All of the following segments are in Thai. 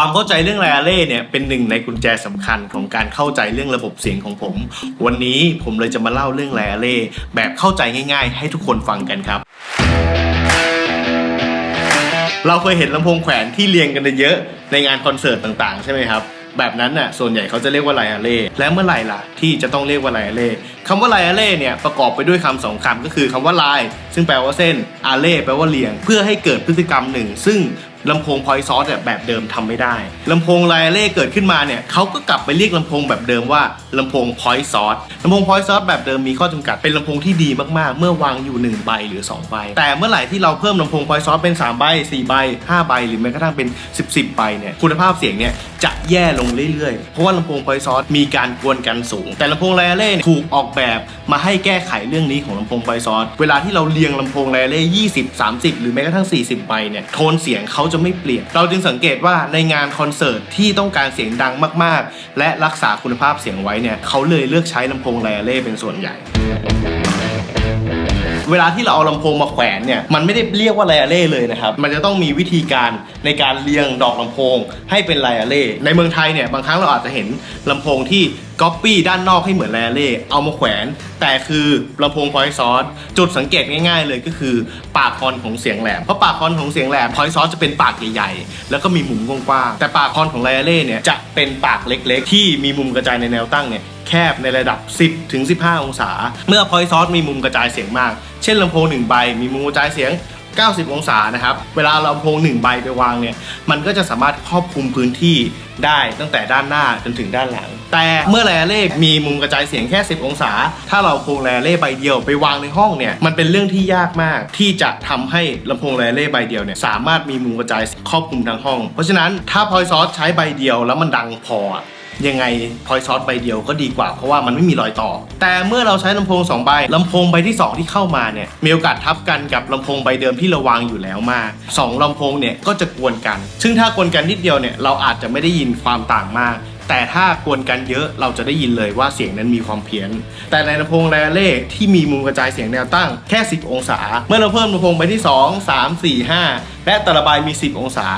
ความเข้าใจเรื่องไลอาเล่เนี่ยเป็นหนึ่งในกุญแจสำคัญของการเข้าใจเรื่องระบบเสียงของผม วันนี้ผมเลยจะมาเล่าเรื่องไลอาเล่แบบเข้าใจง่าย ๆ ให้ทุกคนฟังกันครับ เราเคยเห็นลำโพงแขวนที่เรียงกันเยอะๆในงานคอนเสิร์ตต่างๆ ใช่ไหมครับ แบบนั้นน่ะส่วนใหญ่เขาจะเรียกว่าไลอาเล่และเมื่อไหร่ล่ะที่จะต้องเรียกว่าไลอาเล่ คำว่าไลอาเล่เนี่ยประกอบไปด้วยคำสองคำก็คือคำว่าไลซึ่งแปลว่าเส้นอาเล่แปลว่าเรียง เพื่อให้เกิดพฤติกรรมหนึ่ง ซึ่งลำโพงพอยซอสแบบเดิมทำไม่ได้ลำโพงไลอาเล่เกิดขึ้นมาเนี่ยเขาก็กลับไปเรียกลำโพงแบบเดิมว่าลำโพงพอยซอสลำโพงพอยซอสแบบเดิมมีข้อจำกัดเป็นลำโพงที่ดีมากๆ เมื่อวางอยู่ 1 ใบหรือ 2 ใบ แต่เมื่อไหร่ที่เราเพิ่มลำโพงพอยซอสเป็น 3 ใบ 4 ใบ 5 ใบ หรือแม้กระทั่งเป็น 10 10ใบเนี่ยคุณภาพเสียงเนี่ยจะแย่ลงเรื่อยๆ เพราะว่าลำโพงพอยซอสมีการกวนกันสูง แต่ลำโพงไลอาเล่ถูกออกแบบมาให้แก้ไขเรื่องนี้ของลำโพงไฟซอนเวลาที่เราเรียงลำโพงไลอาเล่ 20 30 หรือแม้กระทั่ง 40ใบเนี่ยโทนเสียงเขาจะไม่เปลี่ยน เราจึงสังเกตว่าในงานคอนเสิร์ตที่ต้องการเสียงดังมาก ๆ และรักษาคุณภาพเสียงไว้เนี่ยเขาเลยเลือกใช้ลำโพงแร่เล่เป็นส่วนใหญ่ เวลาที่เราเอาลำโพงมาแขวนเนี่ยมันไม่ได้เรียกว่าไลอาเล่เลยนะครับมันจะต้องมีวิธีการในการเรียงดอกลำโพงให้เป็นไลอาเล่ในเมืองไทยเนี่ยบางครั้งเราอาจจะเห็นลำโพงที่ก๊อปปี้ด้านนอกให้เหมือนไลอาเล่เอามาแขวน แต่คือลำโพงพอยซอสจุดสังเกตง่าย ๆ เลยก็คือ ปากคอนของเสียงแหลมเพราะปากคอนของเสียงแหลมพอยซอสจะเป็นปากใหญ่ๆแล้วก็มีมุมกว้างๆแต่ปากคอนของไลอาเล่เนี่ยจะเป็นปากเล็ก ๆ ที่มีมุมกระจายในแนวตั้งเนี่ย แคบในระดับ 10 ถึง 15 องศา เมื่อพอยซอสมีมุมกระจายเสียงมาก เช่นลำโพงหนึ่งใบมีมุมกระจายเสียง 90 องศานะครับ เวลาลำโพงหนึ่งใบไปวางเนี่ย มันก็จะสามารถครอบคลุมพื้นที่ได้ตั้งแต่ด้านหน้าจนถึงด้านหลัง แต่เมื่อแลเล่มีมุมกระจายเสียงแค่ 10 องศา ถ้าเราโพงแลเล่ใบเดียวไปวางในห้องเนี่ย มันเป็นเรื่องที่ยากมากที่จะทำให้ลำโพงแลเล่ใบเดียวเนี่ยสามารถมีมุมกระจายครอบคลุมทั้งห้อง เพราะฉะนั้นถ้าพอยซอสใช้ใบเดียวแล้วมันดังพอ ยังไงพอยซอสใบเดียวก็ดีกว่าเพราะว่ามันไม่มีรอยต่อ แต่เมื่อเราใช้ลำโพง2ใบลำโพงใบที่ 2 ที่เข้ามาเนี่ยมีโอกาสทับกันกับลำโพงใบเดิมที่เราวางอยู่แล้วมากสองลำโพงเนี่ยก็จะกวนกัน ซึ่งถ้ากวนกันนิดเดียวเนี่ยเราอาจจะไม่ได้ยินความต่างมากแต่ถ้ากวนกันเยอะเราจะได้ยินเลยว่าเสียงนั้นมีความเพี้ยน แต่ในลำโพงแรเล่ที่มีมุมกระจายเสียงแนวตั้งแค่ 10 องศา เมื่อเราเพิ่มลำโพงใบที่ 2 3 4 5 และแต่ละใบมี 10 องศา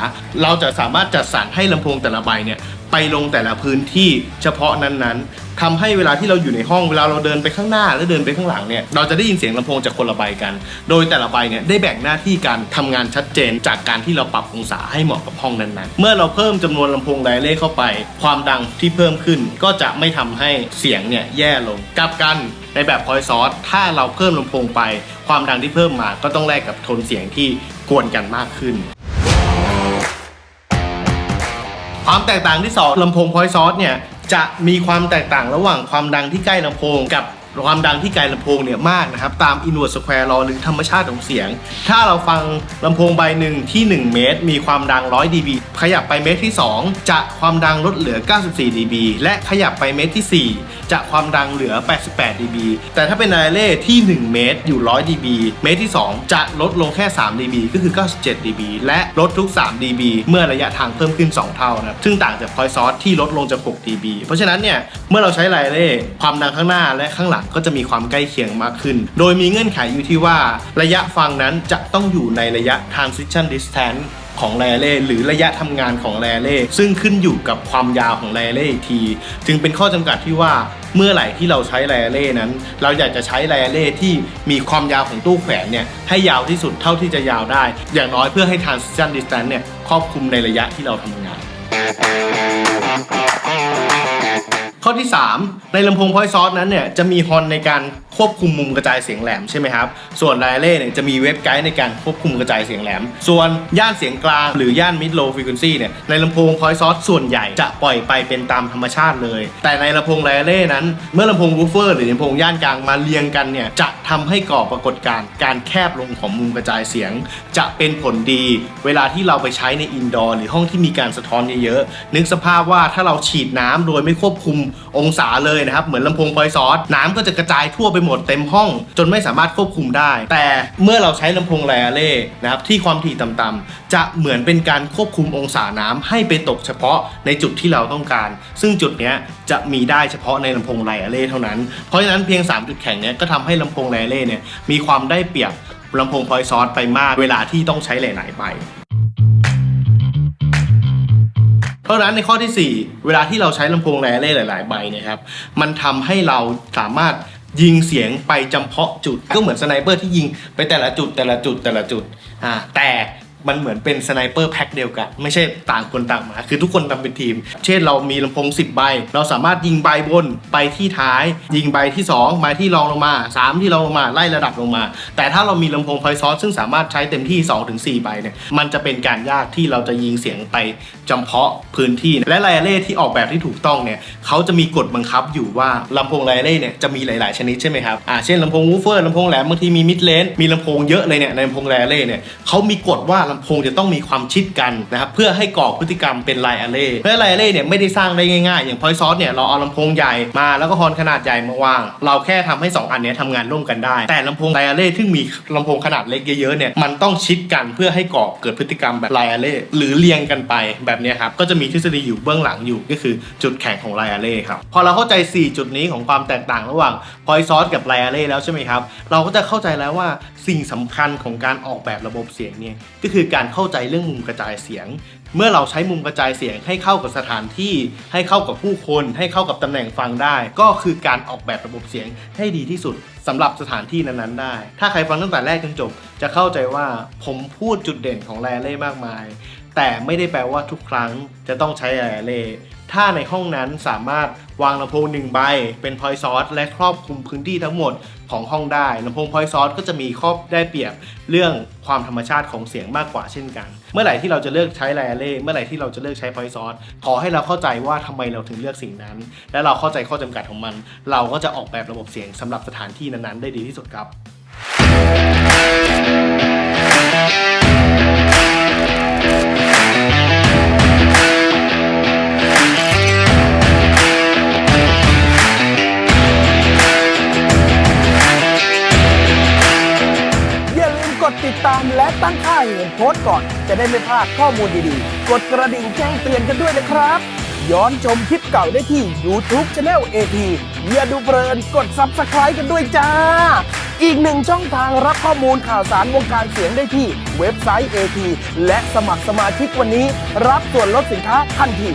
เราจะสามารถจัดสรรให้ลำโพงแต่ละใบเนี่ย ไปลงแต่ละพื้นที่เฉพาะนั้นๆทำให้เวลาที่เราอยู่ในห้องเวลาเราเดินไปข้างหน้าและเดินไปข้างหลังเนี่ยเราจะได้ยินเสียงลำโพงจากคนละใบกัน โดยแต่ละใบเนี่ยได้แบ่งหน้าที่การทำงานชัดเจน จากการที่เราปรับองศาให้เหมาะกับห้องนั้นๆ เมื่อเราเพิ่มจำนวนลำโพงไดเล่เข้าไป ความดังที่เพิ่มขึ้นก็จะไม่ทำให้เสียงเนี่ยแย่ลงกลับกันในแบบพอยซอสถ้าเราเพิ่มลำโพงไป ความดังที่เพิ่มมาก็ต้องแลกกับโทนเสียงที่กวนกันมากขึ้น ความแตกต่างที่2ลำโพงพอยซอสเนี่ยจะมีความแตกต่างระหว่างความดังที่ใกล้ลำโพงกับ ความดังที่ไกลลำโพงเนี่ยมากนะครับ ตาม inverse square law หรือธรรมชาติของเสียง ถ้าเราฟังลำโพงใบหนึ่งที่ 1 เมตร มีความดัง 100 dB ขยับไปเมตรที่ 2 จะความดังลดเหลือ 94 dB และขยับไปเมตรที่ 4 จะความดังเหลือ 88 dB แต่ถ้าเป็นไดเล่ที่ 1 เมตรอยู่ 100 dB เมตรที่ 2 จะลดลงแค่ 3 dB ก็คือ 97 dB และลดทุก 3 dB เมื่อระยะทางเพิ่มขึ้น 2 เท่านะครับซึ่งต่างจากพอยซอสที่ลดลงจาก 6 dB เพราะฉะนั้นเนี่ยเมื่อเราใช้ไลเล่ความดังข้างหน้าและข้างหลังก็จะมีความใกล้เคียงมากขึ้น โดยมีเงื่อนไขอยู่ที่ว่า ระยะฟังนั้นจะต้องอยู่ในระยะ transition distance ของแรเล่หรือระยะทำงานของแรเล่ซึ่งขึ้นอยู่กับความยาวของแรเล่อีกที จึงเป็นข้อจำกัดที่ว่าเมื่อไหร่ที่เราใช้แรเล่นั้น เราอยากจะใช้แรเล่ที่มีความยาวของตู้แขวนเนี่ยให้ยาวที่สุดเท่าที่จะยาวได้ อย่างน้อยเพื่อให้ transition distance เนี่ยครอบคลุมในระยะที่เราทำงาน ข้อที่ 3 ในลำโพงพอยซอสนั้นเนี่ยจะมีฮอนในการ ควบคุมมุมกระจายเสียงแหลมใช่ไหมครับ ส่วนไดเล่เนี่ยจะมีเว็บไกด์ในการควบคุมกระจายเสียงแหลม ส่วนย่านเสียงกลางหรือย่าน mid low frequency เนี่ยในลำโพงพอยซอสส่วนใหญ่จะปล่อยไปเป็นตามธรรมชาติเลย แต่ในลำโพงไดเล่นั้น เมื่อลำโพงวูฟเฟอร์หรือลำโพงย่านกลางมาเรียงกันเนี่ยจะทำให้ก่อปรากฏการณ์การแคบลงของมุมกระจายเสียง จะเป็นผลดี เวลาที่เราไปใช้ในอินดอร์หรือห้องที่มีการสะท้อนเยอะๆนึกสภาพว่าถ้าเราฉีดน้ำโดยไม่ควบคุมองศาเลยนะครับเหมือนลำโพงพอยซอสน้ำก็จะกระจายทั่วไปหมดมดเต็มห้อง จนไม่สามารถควบคุมได้ แต่เมื่อเราใช้ลำโพงแรเล่นะครับที่ความถี่ต่ำๆจะเหมือนเป็นการควบคุมองศาน้ำให้ไปตกเฉพาะในจุดที่เราต้องการ ซึ่งจุดเนี้ยจะมีได้เฉพาะในลำโพงไรเล่เท่านั้น เพราะฉะนั้นเพียง 3 จุดแข็งเนี้ยก็ทำให้ลำโพงไรเล่เนี่ยมีความได้เปรียบลำโพงพอยซอสไปมากเวลาที่ต้องใช้หลายๆใบราะฉะนั้นในข้อทีสี่ 4 เวลาที่เราใช้ลำโพงไลอาเล่หลาย ๆ ใบเนี่ยครับ มันทำให้เราสามารถ ยิงเสียงไปจำเพาะจุด ก็เหมือนสไนเปอร์ที่ยิงไปแต่ละจุดแต่ละจุดแต่ละจุดอ่าแต่ มันเหมือนเป็นสไนเปอร์แพ็คเดียวกัน ไม่ใช่ต่างคนต่างมา คือทุกคนทำเป็นทีม เช่นเรามีลำโพง 10 ใบ เราสามารถยิงใบบนไปที่ท้าย ยิงใบที่2ใบที่รองลงมา 3 ที่รองลงมาไล่ระดับลงมา แต่ถ้าเรามีลำโพงพอยซอสซึ่งสามารถใช้เต็มที่ 2-4 ใบเนี่ยมันจะเป็นการยากที่เราจะยิงเสียงไปจำเพาะพื้นที่ และไลเล่ที่ออกแบบที่ถูกต้องเนี่ยเขาจะมีกฎบังคับอยู่ว่าลำโพงไลเล่เนี่ยจะมีหลาย ๆ ชนิดใช่ไหมครับอ่าเช่นลำโพงวูฟเฟอร์ลำโพงแหลมบางทีมีมิดเลนมีลำโพงเยอะเลยเนี่ยในลำโพงไลเล่เนี่ยเขามีกฎว่าลำโพงจะต้องมีความชิดกันนะครับเพื่อให้ก่อพฤติกรรมเป็นไลอาเล่เพราะไลอาเล่เนี่ยไม่ได้สร้างได้ง่ายๆ อย่างพอยซอสเนี่ยเราเอาลำโพงใหญ่มาแล้วก็ฮอนขนาดใหญ่มาวาง เราแค่ทำให้ 2 อันนี้ทำงานร่วมกันได้ แต่ลำโพงไลอาเล่ที่มีลำโพงขนาดเล็กเยอะๆเนี่ยมันต้องชิดกันเพื่อให้ก่อเกิดพฤติกรรมแบบไลอาเล่หรือเรียงกันไปแบบนี้ครับก็จะมีทฤษฎีอยู่เบื้องหลังอยู่ก็คือจุดแข็งของไลอาเล่ครับพอเราเข้าใจ 4 จุดนี้ของความแตกต่างระหว่างพอยซอสกับไลอาเล่แล้วใช่ไหมครับเราก็จะเข้าใจแล้วว่าสิ่งสำคัญของการออกแบบระบบเสียงเนี่ยก็คือการเข้าใจเรื่องมุมกระจายเสียง เมื่อเราใช้มุมกระจายเสียงให้เข้ากับสถานที่ ให้เข้ากับผู้คน ให้เข้ากับตำแหน่งฟังได้ ก็คือการออกแบบระบบเสียงให้ดีที่สุดสำหรับสถานที่นั้นๆได้ ถ้าใครฟังตั้งแต่แรกจนจบ จะเข้าใจว่าผมพูดจุดเด่นของแรเล่มากมาย แต่ไม่ได้แปลว่าทุกครั้งจะต้องใช้แรเล่ถ้าในห้องนั้นสามารถวางลำโพงหนึ่งใบ เป็นพอยซอสและครอบคลุมพื้นที่ทั้งหมดของห้องได้ลำโพงพอยซอสก็จะมีข้อบได้เปรียบเรื่องความธรรมชาติของเสียงมากกว่าเช่นกัน เมื่อไหร่ที่เราจะเลือกใช้ไลอเล่เมื่อไหร่ที่เราจะเลือกใช้พอยซอสขอให้เราเข้าใจว่าทำไมเราถึงเลือกสิ่งนั้น และเราเข้าใจข้อจำกัดของมัน เราก็จะออกแบบระบบเสียงสำหรับสถานที่นั้นๆ ได้ดีที่สุดครับ ตามและตั้งค่าเห็นโพสต์ก่อน จะได้ไม่พลาดข้อมูลดีๆ กดกระดิ่งแจ้งเตือนกันด้วยนะครับ ย้อนชมคลิปเก่าได้ที่ YouTube Channel AT อย่าดูเพลินกด Subscribe กันด้วยจ้า อีกหนึ่งช่องทางรับข้อมูลข่าวสารวงการเสียงได้ที่เว็บไซต์ AT และสมัครสมาชิกวันนี้ รับส่วนลดสินค้าทันที